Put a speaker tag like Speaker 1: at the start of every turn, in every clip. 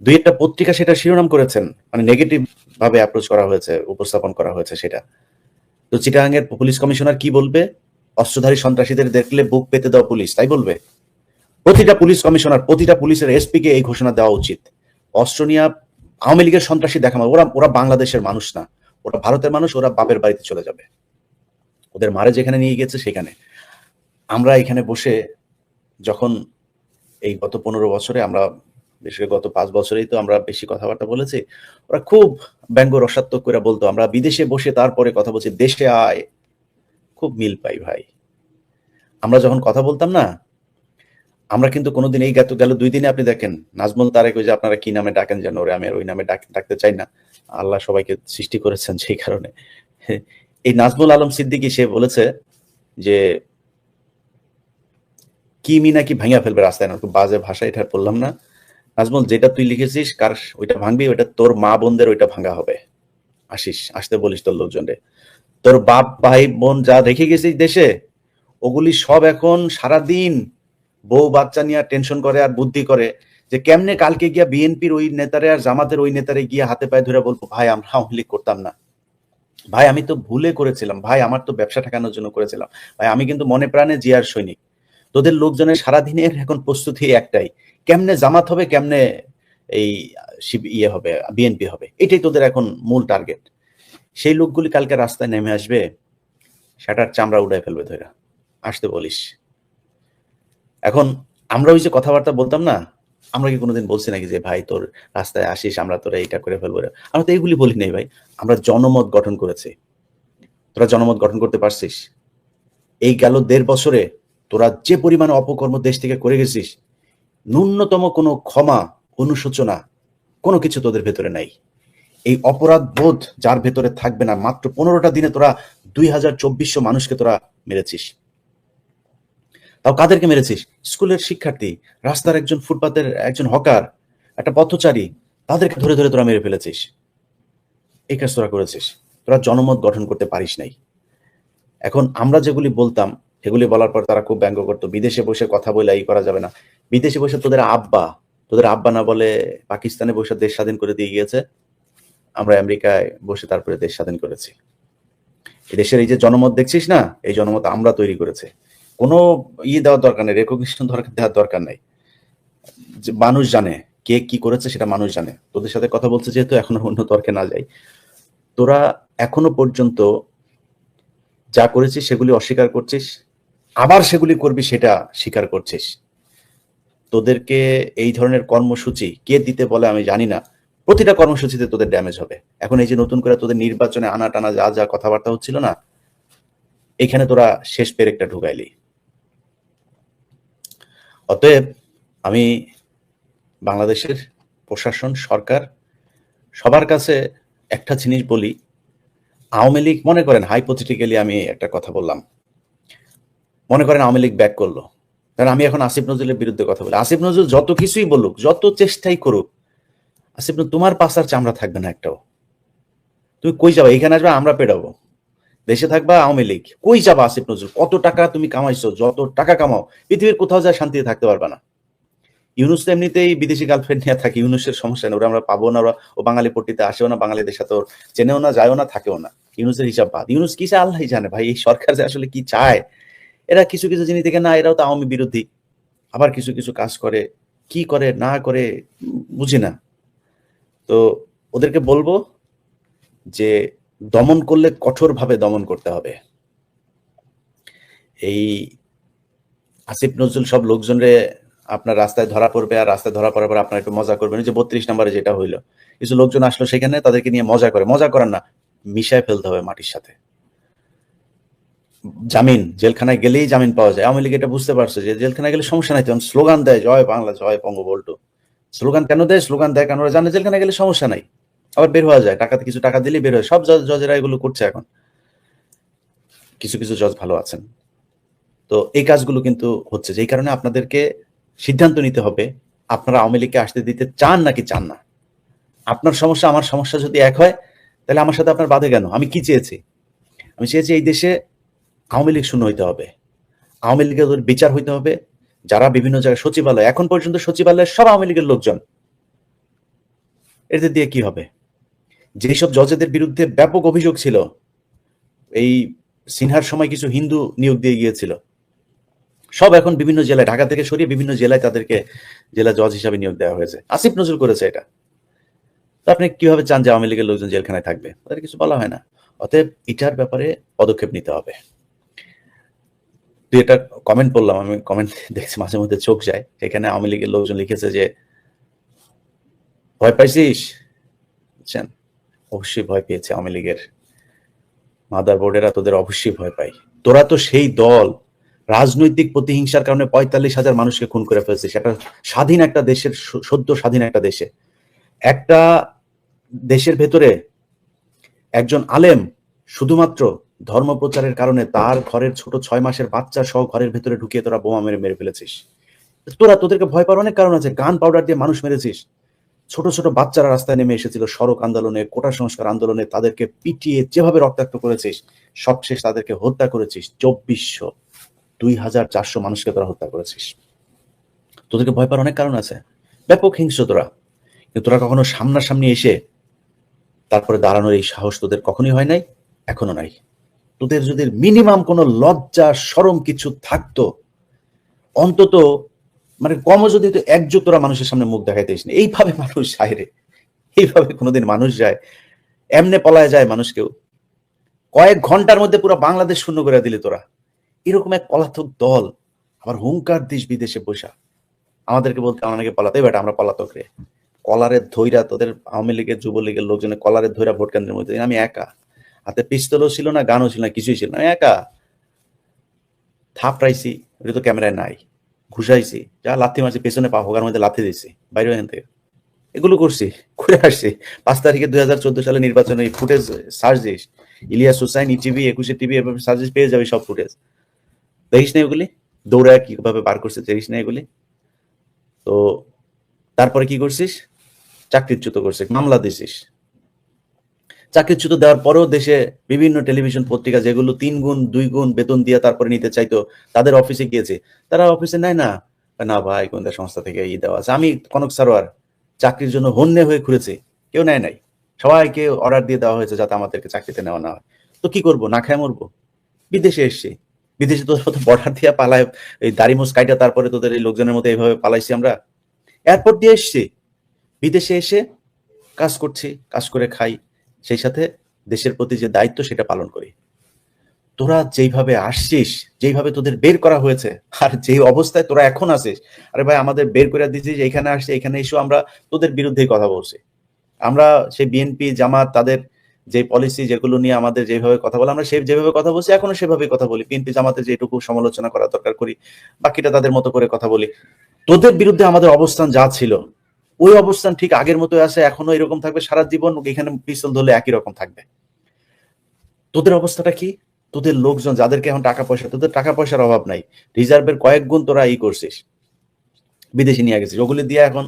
Speaker 1: দুই একটা পত্রিকা সেটা শিরোনাম করেছেন মানে নেগেটিভ ভাবে অ্যাপ্রোচ করা হয়েছে, উপস্থাপন করা হয়েছে সেটা। তো চিটাগাংয়ের পুলিশ কমিশনার কি বলবে? অস্ত্রধারী সন্ত্রাসীদের দেখলে বুক পেতে দেওয়া পুলিশ, তাই বলবে? প্রতিটা পুলিশ কমিশনার, প্রতিটা পুলিশের এসপি কে এই ঘোষণা দেওয়া উচিত। অস্ত্র নিয়ে আওয়ামী লীগের সন্ত্রাসী দেখা মানে ওরা ওরা বাংলাদেশের মানুষ না। ওরা ভারতের মানুষ, ওরা বাপের বাড়িতে চলে যাবে। ওদের মারে যেখানে নিয়ে গেছে, সেখানে। আমরা এখানে বসে যখন এই গত পনেরো বছরে আমরা বিশেষ গত পাঁচ বছরেই তো আমরা বেশি কথাবার্তা বলেছি, ওরা খুব ব্যঙ্গ রসাত্মক করে বলতো, আমরা বিদেশে বসে তারপরে কথা বলছি, দেশে আয়। খুব মিল পাই ভাই। আমরা যখন কথা বলতাম না, আমরা কিন্তু কোনোদিন এই গেত গেল, দুই দিনে আপনি দেখেন, নাজমুল তারেক ওই যে আপনারা কি নামে ডাকেন যেন, ওরে আমি আর ওই নামে ডাক- ডাকতে চাই না। আল্লাহ সবাইকে সৃষ্টি করেছেন সেই কারণে। এই নাজমুল আলম সিদ্দিকী, সে বলেছে যে কি মি নাকি ভাঙিয়া ফেলবে রাস্তায় না। খুব বাজে ভাষা এটা বললাম না। নাজমুল, যেটা তুই লিখেছিস, কার ওইটা ভাঙবি, ওইটা তোর মা বোনদের ওইটা ভাঙা হবে। আসিস, আসতে বলিস তোর লোকজনরে তোর বাপ, ভাই, বোন যা রেখে গেছিস দেশে, ওগুলি সব এখন সারাদিন বউ বাচ্চা নিয়ে টেনশন করে আর বুদ্ধি করে যে কেমনে কালকে গিয়া বিএনপির ওই নেতারে আর জামাতের ওই নেতারে গিয়ে হাতে পায়ে ধরে বলব, ভাই, আমরা আওয়ামী করতাম না। ভাই, আমি তো ভুলে করেছিলাম। ভাই, আমার তো ব্যবসা ঠেকানোর জন্য করেছিলাম। ভাই, আমি কিন্তু মনে প্রাণে জিয়ার সৈনিক। তোদের লোকজনের সারাদিনের এখন প্রস্তুতি একটাই। কেমনে জামাত হবে, কেমনে এই ইয়ে হবে, বিএনপি হবে, এটাই তোদের এখন মূল টার্গেট। সেই লোকগুলি কালকে রাস্তায় নেমে আসবে, সেটার চামড়া উড়ায় ফেলবে ধরে আসতে বলিস। এখন আমরা ওই যে কথাবার্তা বলতাম না, আমরা কি কোনোদিন বলছি নাকি যে, ভাই, তোর রাস্তায় আসিস, আমরা তোরা এইটা করে ফেলব? আমরা তো এইগুলি বলি নাই ভাই। আমরা জনমত গঠন করেছি। তোরা জনমত গঠন করতে পারছিস? এই গেল দেড় বছরে তোরা যে পরিমাণে অপকর্ম দেশ থেকে করে গেছিস, ন্যূনতম কোনো ক্ষমা, অনুশোচনা, কোনো কিছু তোদের ভেতরে নাই। এই অপরাধ বোধ যার ভেতরে থাকবে না, মাত্র পনেরোটা দিনে তোরা দুই হাজার চব্বিশশো মানুষকে তোরা মেরেছিস। তাও কাদেরকে মেরেছিস? স্কুলের শিক্ষার্থী, রাস্তার একজন ফুটপাতের একজন হকার, একটা পথচারী, তাদেরকে ধরে ধরে তোরা মেরে ফেলেছিস। এই কাজ তোরা করেছিস। তোরা জনমত গঠন করতে পারিস নাই। এখন আমরা যেগুলি বলতাম সেগুলি বলার পর তারা খুব ব্যঙ্গ করতো। বিদেশে বসে কথা বলে এই করা যাবে না। বিদেশে বসে তোদের আব্বা তোদের আব্বা না বলে পাকিস্তানে বসে দেশ স্বাধীন করে দিয়ে গিয়েছে। আমরা আমেরিকায় বসে তারপরে দেশ স্বাধীন করেছি। দেশের এই যে জনমত দেখছিস না? এই জনমত আমরা তৈরি করেছে। কোনো ইয়ে দেওয়ার দরকার নেই রেকগনিশন দেওয়ার দরকার নাই। মানুষ জানে, কে কি করেছে সেটা মানুষ জানে। তোদের সাথে কথা বলছে যেহেতু এখনও অন্য তর্কে না যাই। তোরা এখনও পর্যন্ত যা করেছিস সেগুলি অস্বীকার করছিস আবার সেগুলি করবি, সেটা স্বীকার করছিস। তোদেরকে এই ধরনের কর্মসূচি কে দিতে বলে আমি জানি না। প্রতিটা কর্মসূচিতে তোদের ড্যামেজ হবে। এখন এই যে নতুন করে তোদের নির্বাচনে আনা টানা যা যা কথাবার্তা হচ্ছিল না, এখানে তোরা শেষ পেরেকটা ঢুকাইলি। অতএব আমি বাংলাদেশের প্রশাসন, সরকার, সবার কাছে একটা জিনিস বলি। আওয়ামী লীগ মনে করেন হাইপোথেটিক্যালি আমি একটা কথা বললাম। মনে করেন আওয়ামী লীগ ব্যাক করল। কারণ আমি এখন আসিফ নজরুলের বিরুদ্ধে কথা বলি। আসিফ নজরুল যত কিছুই বলুক, যত চেষ্টাই করুক, আসিফ তোমার পাশার চামড়া থাকবে না একটাও। তুমি কই যাবা? এখানে আসবে, আমরা পেড়াবো দেশে থাকবা আওয়ামী লীগ। কই যাবা আসিফ নজরুল? কত টাকা তুমি কামাইছো? যত টাকা কামাও, পৃথিবীর কোথাও যায় শান্তিতে থাকতে পারবে না। ইউনুস তো এমনিতেই বিদেশি গার্লফ্রেন্ড নিয়ে থাকে, ইউনুসের সমস্যা নেই। ওরা আমরা পাবো না, ওরা ও বাঙালি পট্টিতে আসেও না, বাঙালিদের সাথে ওর চেনেও না, যায়ও না, থাকেও না। ইউনুসের হিসাব বাদ। ইউনুস কি চায় আল্লাহ জানে? ভাই, এই সরকার যে আসলে কি চায়? এরা কিছু কিছু জিনিস দেখে, না, এরাও তো আওয়ামী বিরোধী। আবার কিছু কিছু কাজ করে। কি করে, না করে, বুঝি না। তো ওদেরকে বলব যে, দমন করলে কঠোরভাবে দমন করতে হবে। এই আসিফ নজরুল সব লোকজনরে আপনার রাস্তায় ধরা পড়বে, আর রাস্তায় ধরা পড়ার পর আপনার একটু মজা করবেন। যে বত্রিশ নম্বরে যেটা হইল, কিছু লোকজন আসলো সেখানে তাদেরকে নিয়ে মজা করে। মজা করার না, মিশায় ফেলতে হবে মাটির সাথে। জামিন, জেলখানায় গেলেই জামিন পাওয়া যায়। আওয়ামী লীগ এটা বুঝতে পারছে যে জেলখানায় গেলে সমস্যা নাই, তখন স্লোগান দেয় জয় বাংলা জয় বঙ্গবল্টু স্লোগান কেন দেয়? স্লোগান দেয় ওরা জানে জেলখানায় গেলে সমস্যা নাই। আবার বের হওয়া যায়, টাকাতে কিছু টাকা দিলেই বের হয়। সব জজ, জজেরা এগুলো করছে এখন। কিছু কিছু জজ ভালো আছেন। তো এই কাজগুলো কিন্তু হচ্ছে যেই কারণে আপনাদেরকে সিদ্ধান্ত নিতে হবে, আপনারা আওয়ামী লীগকে আসতে দিতে চান নাকি চান না। আপনার সমস্যা, আমার সমস্যা যদি এক হয়, তাহলে আমার সাথে আপনার বাধে কেন? আমি কি চেয়েছি? আমি চেয়েছি এই দেশে আওয়ামী লীগ শূন্য হইতে হবে। আওয়ামী লীগের বিচার হইতে হবে। যারা বিভিন্ন জায়গায় সচিবালয়, এখন পর্যন্ত সচিবালয়ের সব আওয়ামী লীগের লোকজন। এদের দিয়ে কি হবে? যেসব জজেদের বিরুদ্ধে ব্যাপক অভিযোগ ছিল, এই সিনহার সময় কিছু হিন্দু নিয়োগ দিয়ে গিয়েছিল। সব এখন বিভিন্ন জেলায়, ঢাকা থেকে সরিয়ে বিভিন্ন জেলায় তাদেরকে জেলা জজ হিসাবে নিয়োগ দেওয়া হয়েছে। আসিফ নজরুল করেছে এটা। তো আপনি কীভাবে চান যে আওয়ামী লীগের লোকজন জেলখানায় থাকবে? তাদের কিছু বলা হয় না। অতএব এটার ব্যাপারে পদক্ষেপ নিতে হবে। তুই এটা কমেন্ট পড়লাম, আমি কমেন্ট দেখছি মাঝে মধ্যে চোখ যায়। এখানে আওয়ামী লীগের লোকজন লিখেছে যে, ভয় পাইছিস? বুঝছেন? অবশ্যই ভয় পেয়েছে আওয়ামী লীগের মাদার বোর্ডেরা তোদের অবশ্যই ভয় পাই তোরা তো সেই দল, রাজনৈতিক প্রতিহিংসার কারণে পঁয়তাল্লিশ হাজার মানুষকে খুন করে ফেলছে। সেটা স্বাধীন একটা দেশের সদ্য স্বাধীন একটা দেশে। একটা দেশের ভেতরে একজন আলেম, শুধুমাত্র ধর্ম প্রচারের কারণে তার ঘরের ছোট ছয় মাসের বাচ্চা সহ ঘরের ভেতরে ঢুকিয়ে তোরা বোমা মেরে মেরে ফেলেছিস। তোরা তোদেরকে ভয় পাওয়ার অনেক কারণ আছে। গান পাউডার দিয়ে মানুষ মেরেছিস। ছোট ছোট বাচ্চারা রাস্তায় নেমে এসেছিল সড়ক আন্দোলনে, কোটা সংস্কার আন্দোলনে, তাদেরকে পিটিয়ে যেভাবে রক্তাক্ত করেছিস, সবশেষ তাদেরকে হত্যা করেছিস। চব্বিশশো, দুই হাজার চারশো মানুষকে তোরা হত্যা করেছিস। তোদেরকে ভয় পাওয়ার অনেক কারণ আছে। ব্যাপক হিংস্র তোরা। কিন্তু তোরা কখনো সামনাসামনি এসে তারপরে দাঁড়ানোর এই সাহস তোদের কখনোই হয় নাই, এখনও নাই। তোদের যদি মিনিমাম কোনো লজ্জা সরম কিছু থাকতো, অন্তত মানে কমও যদি তো একজোট তোরা মানুষের সামনে মুখ দেখাইতে না। এইভাবে মানুষ যায় রে। এইভাবে কোনোদিন মানুষ যায়। এমনে পলায় যায় মানুষ কেউ কয়েক ঘণ্টার মধ্যে পুরো বাংলাদেশ শূন্য করে দিলে তোরা। এরকম এক পলাতক দল। আবার হুঙ্কার দেশ বিদেশে বসা আমাদেরকে বলতে অনেকে পলাতে বেটা, আমরা পলাতক রে। কলারের ধৈরা তোদের আওয়ামী লীগের, যুবলীগের লোকজনের কলারের ধৈরা ভোট কেন্দ্রের মধ্যে। আমি একা। হাতে পিস্তলও ছিল না, গানও ছিল না, কিছুই ছিল না। একা থাপড়াইছি ওটা তো ক্যামেরায় নাই, ঘুষাইছি, যা লাথি মারছি, পেছনে পা হোগার মধ্যে লাথি দিছি বাইরে এখান থেকে। এগুলো করছি করে আসছি। পাঁচ তারিখে দুই হাজার চোদ্দ সালে নির্বাচনে footage search this Ilias Hussain, ETV, Ekushey TV, এভাবে সার্চ পেয়ে যাবে সব ফুটেজ। দেখিস না এগুলি? দৌড়ায় কীভাবে বার করছে, দেখিস না এগুলি? তো তারপরে কি করছিস? চাকরিচ্যুত করছিস, মামলা দিছিস। চাকরিচ্যুত দেওয়ার পরেও দেশে বিভিন্ন টেলিভিশন পত্রিকা যেগুলো তিন গুণ, দুই গুণ বেতন দিয়ে তারপরে নিতে চাইতো, তাদের অফিসে গিয়েছে। তারা অফিসে নেয় না। না ভাই, গোয়েন্দা সংস্থা থেকে ই দেওয়া আছে। আমি কনক সারোয়ার, চাকরির জন্য হন্যে হয়ে ঘুরেছি। কেউ নেয় নাই। সবাইকে অর্ডার দিয়ে দেওয়া হয়েছে যাতে আমাদেরকে চাকরিতে নেওয়া না হয়। তো কি করব? না খায় মরবো? বিদেশে এসছি। বিদেশে মতো বর্ডার দিয়ে পালায়। এই দাড়িমুস কাইটা তারপরে তোদের এই লোকজনের মতো এইভাবে পালাইছি আমরা। এয়ারপোর্ট দিয়ে এসছি। বিদেশে এসে কাজ করছি, কাজ করে খাই। সেই সাথে দেশের প্রতি যে দায়িত্ব সেটা পালন করি। তোরা যেইভাবে আসছিস, যেইভাবে তোদের বের করা হয়েছে, আর যে অবস্থায় তোরা এখন আছিস, আরে ভাই আমাদের বের করে দিছিস এখানে আসছে এখানে এসে, আমরা তোদের বিরুদ্ধেই কথা বলছি। আমরা সেই বিএনপি, জামাত, তাদের যে পলিসি যেগুলো নিয়ে আমাদের যেভাবে কথা বলে, আমরা সেই যেভাবে কথা বলছি, এখনও সেভাবে কথা বলি। বিএনপি, জামাতের যেটুকু সমালোচনা করা দরকার করি, বাকিটা তাদের মতো করে কথা বলি। তোদের বিরুদ্ধে আমাদের অবস্থান যা ছিল ওই অবস্থান ঠিক আগের মতো আছে, এখনও এরকম থাকবে, সারা জীবন এখানে পিস্তল ধরলে একই রকম থাকবে। তোদের অবস্থাটা কি? তোদের লোকজন যাদেরকে এখন টাকা পয়সা, তোদের টাকা পয়সার অভাব নাই। রিজার্ভের কয়েক গুণ তোরা ই করছিস। বিদেশে নিয়ে গেছিস। ওগুলি দিয়ে এখন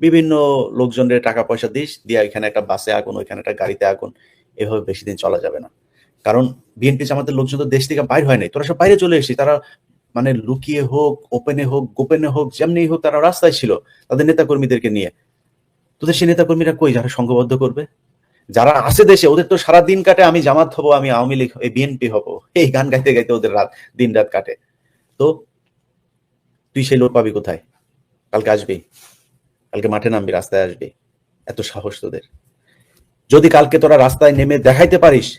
Speaker 1: বিভিন্ন লোকজনের টাকা পয়সা দিস, দিয়ে এখানে একটা বাসে আগুন, ওইখানে একটা গাড়িতে আগুন, এভাবে বেশি দিন চলা যাবে না। কারণ বিএনপি জামাতের লোকজন তো দেশ থেকে বাইর হয় নাই। তোরা সব বাইরে চলে এসেছিস। তারা মানে লুকিয়ে হোক ওপেনে হোক, গোপনে হোক, যেমনি হোক তারা রাস্তায় ছিল, তাদের নেতা কর্মীদেরকে নিয়ে। তোদের সেই নেতা কর্মীরা কই, যারা সংঘবদ্ধ করবে? যারা আছে দেশে, ওদের তো সারা দিন কাটে, আমি জামাত হব, আমি আওয়ামী লীগ বিএনপি হব। এই গান গাইতে গাইতে ওদের রাত, দিন রাত কাটে। তো তুই সেই লোক পাবি কোথায়? কালকে আসবি? কালকে মাঠে নামবি, রাস্তায় আসবি। এত সাহস তোদের। যদি কালকে তোরা রাস্তায় নেমে দেখাইতে পারিস,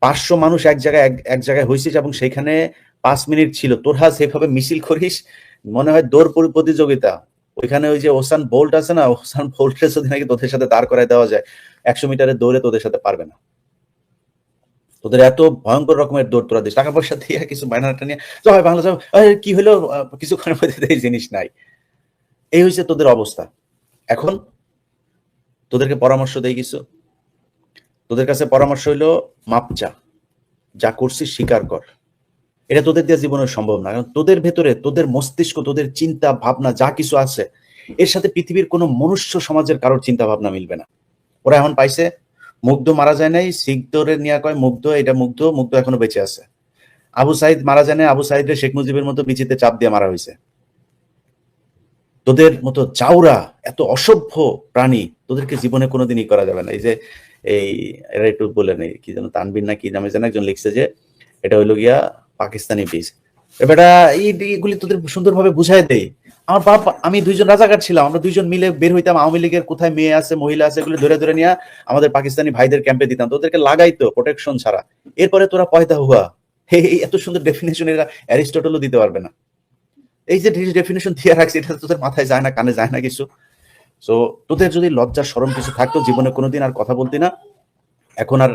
Speaker 1: পাঁচশো মানুষ এক জায়গায় এক জায়গায় হয়েছিস এবং সেখানে পাঁচ মিনিট ছিল। তোরা সেভাবে মিছিল করিস, মনে হয় দৌড় পরি- প্রতিযোগিতা। ওইখানে ওই যে ওসান বোল্ট আছে না, ওসান বোল্টের যদি নাকি তোদের সাথে দাঁড় করায় দেওয়া যায়। একশো মিটারের দৌড়ে তোদের সাথে পারবে না। তোদের এত ভয়ঙ্কর রকমের দৌড় তোরা দিস। টাকা পয়সা দিয়ে কিছু বাইনাটা নিয়ে হয় বাংলা কি হলো? কিছুক্ষণের মধ্যে এই জিনিস নাই। এই হয়েছে তোদের অবস্থা। এখন তোদেরকে পরামর্শ দেই কিছু। তোদের কাছে পরামর্শ হইল, মাপ চা। যা করছিস, স্বীকার কর। এটা তোদের দিয়ে জীবনে সম্ভব না। কারণ তোদের ভেতরে, তোদের মস্তিষ্ক, তোদের চিন্তা, ভাবনা, যা কিছু আছে, এর সাথে পৃথিবীর কোনো মনুষ্য সমাজের কারোর চিন্তা ভাবনা মিলবে না। ওরা এখন পাইছে, মুগ্ধ মারা যায় নাই, সিগদরের নিয়ে কয়, মুগ্ধ, এটা মুগ্ধ মুগ্ধ এখনও বেঁচে আছে। আবু সাইদ মারা যায় নাই, আবু সাইদের শেখ মুজিবের মতো বিচিতে চাপ দিয়ে মারা হয়েছে তোদের মতো চাউরা, এত অসভ্য প্রাণী, তোদেরকে জীবনে কোনোদিনই করা যাবে না। এই যে, এই, এরা একটু বলে নেই, কি যেন তানবির না কি নামে যেন একজন লিখছে যে, এটা হইল গিয়া পাকিস্তানি বীজ এবারটা এই এগুলি তোদের সুন্দরভাবে বুঝায় দেই আমার বাপ, আমি দুইজন রাজাকার ছিলাম, আমরা দুইজন মিলে বের হইতাম, আওয়ামী লীগের কোথায় মেয়ে আছে, মহিলা আছে, এগুলো ধরে ধরে নিয়ে আমাদের পাকিস্তানি ভাইদের ক্যাম্পে দিতাম। তো ওদেরকে লাগাইতো প্রোটেকশন ছাড়া। এরপরে তোরা পয়দা হুয়া। হে এত সুন্দর ডেফিনেশন এরা অ্যারিস্টটলও দিতে পারবে না। এই যে ডেফিনেশন দিয়ে রাখছি, এটা তোদের মাথায় যায় না, কানে যায় না কিছু। সো তোদের যদি লজ্জা সরম কিছু থাকতো, জীবনে কোনোদিন আর কথা বলতি না। এখন আর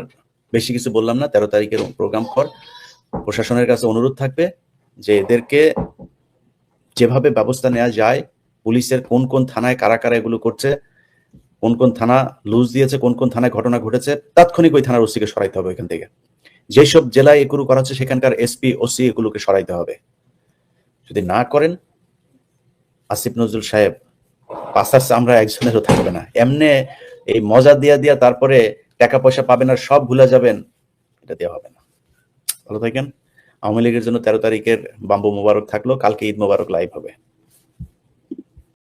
Speaker 1: বেশি কিছু বললাম না, তেরো তারিখের প্রোগ্রাম কর প্রশাসনের কাছে অনুরোধ থাকবে যে এদেরকে যেভাবে ব্যবস্থা নেওয়া যায়, পুলিশের কোন কোন থানায় কারা কারা এগুলো করছে, কোন কোন থানা লুজ দিয়েছে, কোন কোন থানায় ঘটনা ঘটেছে, তাৎক্ষণিক ওই থানার ওসিকে সরাইতে হবে এখান থেকে। যেসব জেলায় এগুলো করা হচ্ছে, সেখানকার এসপি, ওসি এগুলোকে সরাইতে হবে। যদি না করেন, আসিফ নজরুল সাহেব, পাশার আমরা একজনেরও থাকবে না। এমনে এই মজা দিয়া দিয়া তারপরে টাকা পয়সা পাবেন আর সব ভুলে যাবেন, এটা দেওয়া হবে না। ভালো থাকেন। আওয়ামী লীগের জন্য তেরো তারিখের বাম্বু মোবারক থাকল। কালকে ঈদ মোবারক লাইভ হবে।